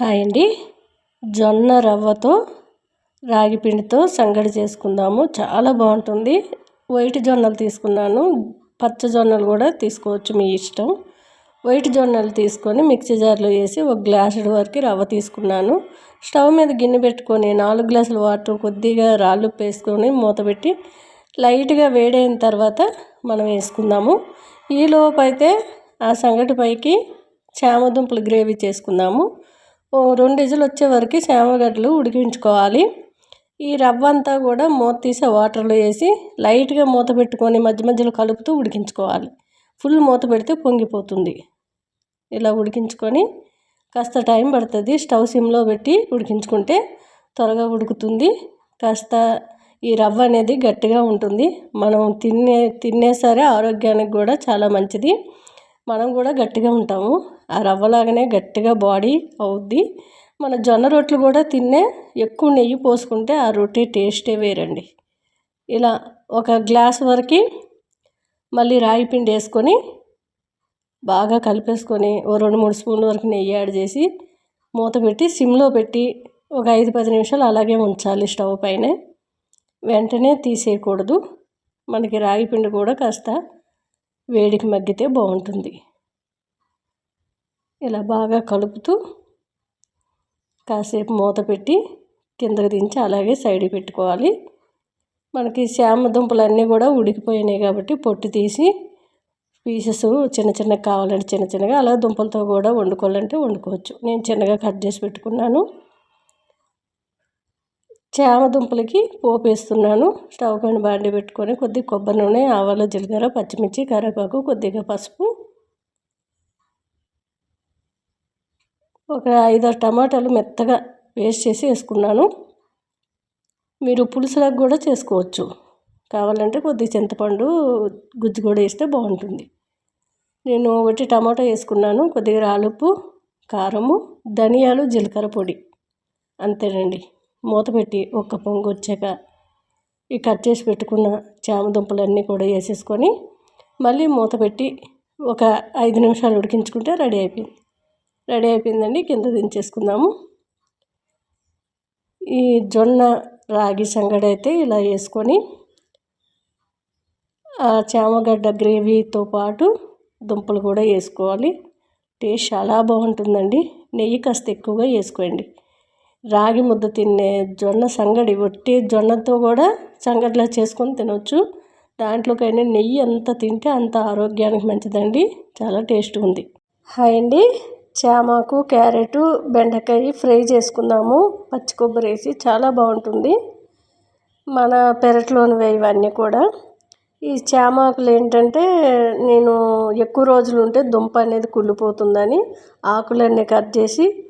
Hi అండి జొన్న రవ్వతో రాగి పిండితో సంగడి చేసుకుందాము. చాలా బాగుంటుంది. వైట్ జొన్నలు తీసుకున్నాను. పచ్చ జొన్నలు కూడా తీసుకోవచ్చు మీ ఇష్టం. వైట్ జొన్నలు తీసుకొని మిక్సీ జార్లో వేసి ఒక గ్లాసుడు వరకు రవ్వ తీసుకున్నాను. స్టవ్ మీద గిన్నె పెట్టుకొని నాలుగు గ్లాసులు వాటర్ కొద్దిగా రాళ్ళు వేసుకొని మూత పెట్టి లైట్గా వేడైన తర్వాత మనం వేసుకుందాము. ఈలోపు అయితే ఆ సంగటి పైకి చామదుంపలు గ్రేవీ చేసుకుందాము. ఓ రెండు విజులు వచ్చే వరకు చామగడ్డలు ఉడికించుకోవాలి. ఈ రవ్వ అంతా కూడా మూత తీసి వాటర్లో వేసి లైట్గా మూత పెట్టుకొని మధ్య మధ్యలో కలుపుతూ ఉడికించుకోవాలి. ఫుల్ మూత పెడితే పొంగిపోతుంది. ఇలా ఉడికించుకొని కాస్త టైం పడుతుంది స్టవ్ సిమ్లో పెట్టి ఉడికించుకుంటే త్వరగా ఉడుకుతుంది. కాస్త ఈ రవ్వ అనేది గట్టిగా ఉంటుంది. మనం తినే తినేసరే ఆరోగ్యానికి కూడా చాలా మంచిది. మనం కూడా గట్టిగా ఉంటాము. ఆ రవ్వలాగానే గట్టిగా బాడీ అవుద్ది. మన జొన్న రొట్టెలు కూడా తిన్నే ఎక్కువ నెయ్యి పోసుకుంటే ఆ రొట్టె టేస్టే వేరండి. ఇలా ఒక గ్లాస్ వరకు మళ్ళీ రాగి పిండి వేసుకొని బాగా కలిపేసుకొని ఓ రెండు మూడు స్పూన్ల వరకు నెయ్యి యాడ్ చేసి మూత పెట్టి సిమ్లో పెట్టి ఒక ఐదు పది నిమిషాలు అలాగే ఉంచాలి స్టవ్ పైన. వెంటనే తీసేయకూడదు. మనకి రాగి పిండి కూడా కాస్త వేడికి మగ్గితే బాగుంటుంది. ఇలా బాగా కలుపుతూ కాసేపు మూత పెట్టి కిందకి దించి అలాగే సైడ్ పెట్టుకోవాలి. మనకి శామ దుంపలు అన్నీ కూడా ఉడికిపోయినాయి కాబట్టి పొట్టు తీసి పీసెస్ చిన్న చిన్నగా కావాలంటే చిన్న చిన్నగా అలా దుంపలతో కూడా వండుకోవాలంటే వండుకోవచ్చు. నేను చిన్నగా కట్ చేసి పెట్టుకున్నాను. చామ దుంపలకి పోపు వేస్తున్నాను స్టవ్ పైన బాండి పెట్టుకొని కొద్దిగా కొబ్బరి నూనె ఆవాలు జీలకర్ర పచ్చిమిర్చి కరివేపాకు కొద్దిగా పసుపు. ఒక ఐదారు టమాటాలు మెత్తగా పేస్ట్ చేసి వేసుకున్నాను. మీరు పులుసులకు కూడా చేసుకోవచ్చు. కావాలంటే కొద్దిగా చింతపండు గుజ్జు కూడా వేస్తే బాగుంటుంది. నేను ఒకటి టమాటా వేసుకున్నాను కొద్దిగా రాలుపు కారము ధనియాలు జీలకర్ర పొడి. అంతేనండి. మూత పెట్టి ఒక్క పొంగు వచ్చాక ఈ కట్ చేసి పెట్టుకున్న చామదుంపలన్నీ కూడా వేసేసుకొని మళ్ళీ మూత పెట్టి ఒక ఐదు నిమిషాలు ఉడికించుకుంటే రెడీ అయిపోయింది. రెడీ అయిపోయిందండి. కింద దించేసుకుందాము. ఈ జొన్న రాగి సంగడి అయితే ఇలా వేసుకొని ఆ చామగడ్డ గ్రేవీతో పాటు దుంపలు కూడా వేసుకోవాలి. టేస్ట్ చాలా బాగుంటుందండి. నెయ్యి కాస్త ఎక్కువగా వేసుకోండి. రాగి ముద్ద తినే జొన్న సంగడి ఒట్టి జొన్నతో కూడా సంగడిలా చేసుకొని తినవచ్చు దాంట్లోకైనా నెయ్యి ఎంత తింటే అంత ఆరోగ్యానికి మంచిదండి. చాలా టేస్ట్ ఉంది. హాయ్ అండి. చామాకు క్యారెట్ బెండకాయ ఫ్రై చేసుకుందాము. పచ్చి కొబ్బరి వేసి చాలా బాగుంటుంది. మన పెరట్లోనివి ఇవన్నీ కూడా. ఈ చామాకులు ఏంటంటే నేను ఎక్కువ రోజులు ఉంటే దుంప అనేది కుళ్ళిపోతుందని ఆకులన్నీ కట్ చేసి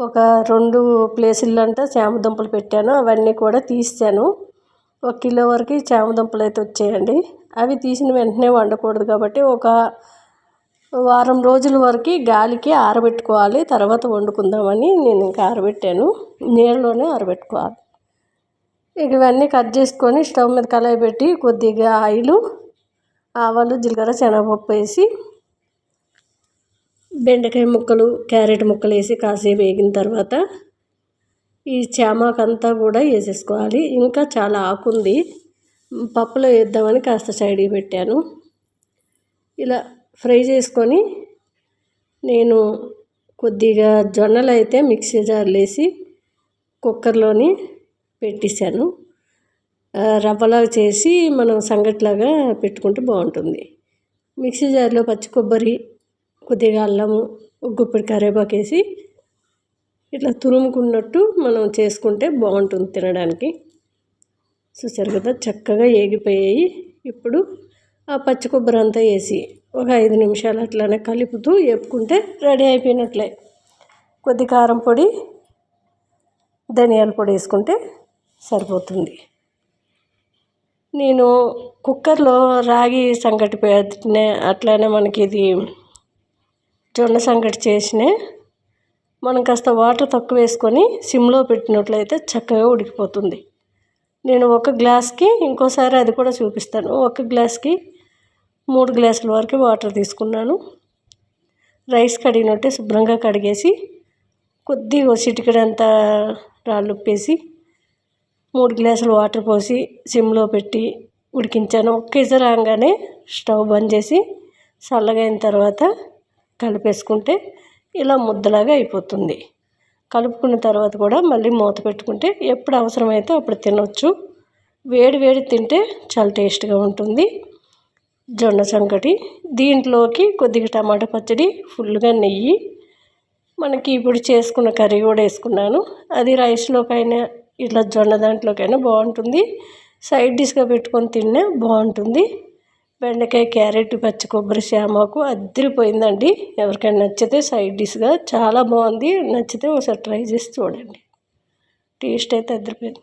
ఒక రెండు ప్లేసుల్లో అంటే చామదుంపలు పెట్టాను. అవన్నీ కూడా తీసాను. ఒక కిలో వరకు చామదుంపలు అయితే వచ్చాయండి. అవి తీసిన వెంటనే వండకూడదు కాబట్టి ఒక వారం రోజుల వరకు గాలికి ఆరబెట్టుకోవాలి. తర్వాత వండుకుందామని నేను ఇంకా ఆరబెట్టాను. నీళ్ళలోనే ఆరబెట్టుకోవాలి. ఇక ఇవన్నీ కట్ చేసుకొని స్టవ్ మీద కళాయి పెట్టి కొద్దిగా ఆయిలు ఆవాలు జీలకర్ర శనగపప్పు వేసి బెండకాయ ముక్కలు క్యారెట్ ముక్కలు వేసి కాసేపు వేగిన తర్వాత ఈ చామాకంతా కూడా వేసేసుకోవాలి. ఇంకా చాలా ఆకుంది పప్పులో వేద్దామని కాస్త సైడ్కి పెట్టాను. ఇలా ఫ్రై చేసుకొని నేను కొద్దిగా జొన్నలు అయితే మిక్సీ జార్లు వేసి కుక్కర్లోని పెట్టేశాను. రవ్వలాగా చేసి మనం సంగట్లాగా పెట్టుకుంటే బాగుంటుంది. మిక్సీ జార్లో పచ్చి కొబ్బరి కొద్దిగా అల్లము గుప్పెడు కరివేపాకు వేసి ఇట్లా తురుముకున్నట్టు మనం చేసుకుంటే బాగుంటుంది తినడానికి. చూసారు కదా చక్కగా ఏగిపోయాయి. ఇప్పుడు ఆ పచ్చి కొబ్బరి అంతా వేసి ఒక ఐదు నిమిషాలు అట్లానే కలుపుతూ వేపుకుంటే రెడీ అయిపోయినట్లే. కొద్ది కారం పొడి ధనియాల పొడి వేసుకుంటే సరిపోతుంది. నేను కుక్కర్లో రాగి సంగటి పెట్టిన అట్లానే మనకి ఇది జొన్న సంగటి చేసిన మనం కాస్త వాటర్ తక్కువ వేసుకొని సిమ్లో పెట్టినట్లయితే చక్కగా ఉడికిపోతుంది. నేను ఒక గ్లాస్కి ఇంకోసారి అది కూడా చూపిస్తాను. ఒక గ్లాస్కి మూడు గ్లాసుల వరకు వాటర్ తీసుకున్నాను. రైస్ కడిగినట్టే శుభ్రంగా కడిగేసి కొద్దిగా చిటికడంతా రాళ్ళు ఉప్పేసి మూడు గ్లాసులు వాటర్ పోసి సిమ్లో పెట్టి ఉడికించాను. ఒక్క రాగానే స్టవ్ బంద్ చేసి చల్లగా అయిన తర్వాత కలిపేసుకుంటే ఇలా ముద్దలాగా అయిపోతుంది. కలుపుకున్న తర్వాత కూడా మళ్ళీ మూత పెట్టుకుంటే ఎప్పుడు అవసరమైతే అప్పుడు తినవచ్చు వేడి వేడి తింటే చాలా టేస్ట్గా ఉంటుంది. జొన్న సంకటి దీంట్లోకి కొద్దిగా టమాటా పచ్చడి ఫుల్గా నెయ్యి. మనకి ఇప్పుడు చేసుకున్న కర్రీ కూడా వేసుకున్నాను. అది రైస్లోకైనా ఇట్లా జొన్న దాంట్లోకైనా బాగుంటుంది. సైడ్ డిష్గా పెట్టుకొని తిన్నా బాగుంటుంది. బెండకాయ క్యారెట్ పచ్చి కొబ్బరి శ్యామాకు అద్దరిపోయిందండి. ఎవరికైనా నచ్చితే సైడ్ డిష్గా చాలా బాగుంది. నచ్చితే ఒకసారి ట్రై చేసి చూడండి. టేస్ట్ అయితే అద్దరిపోయింది.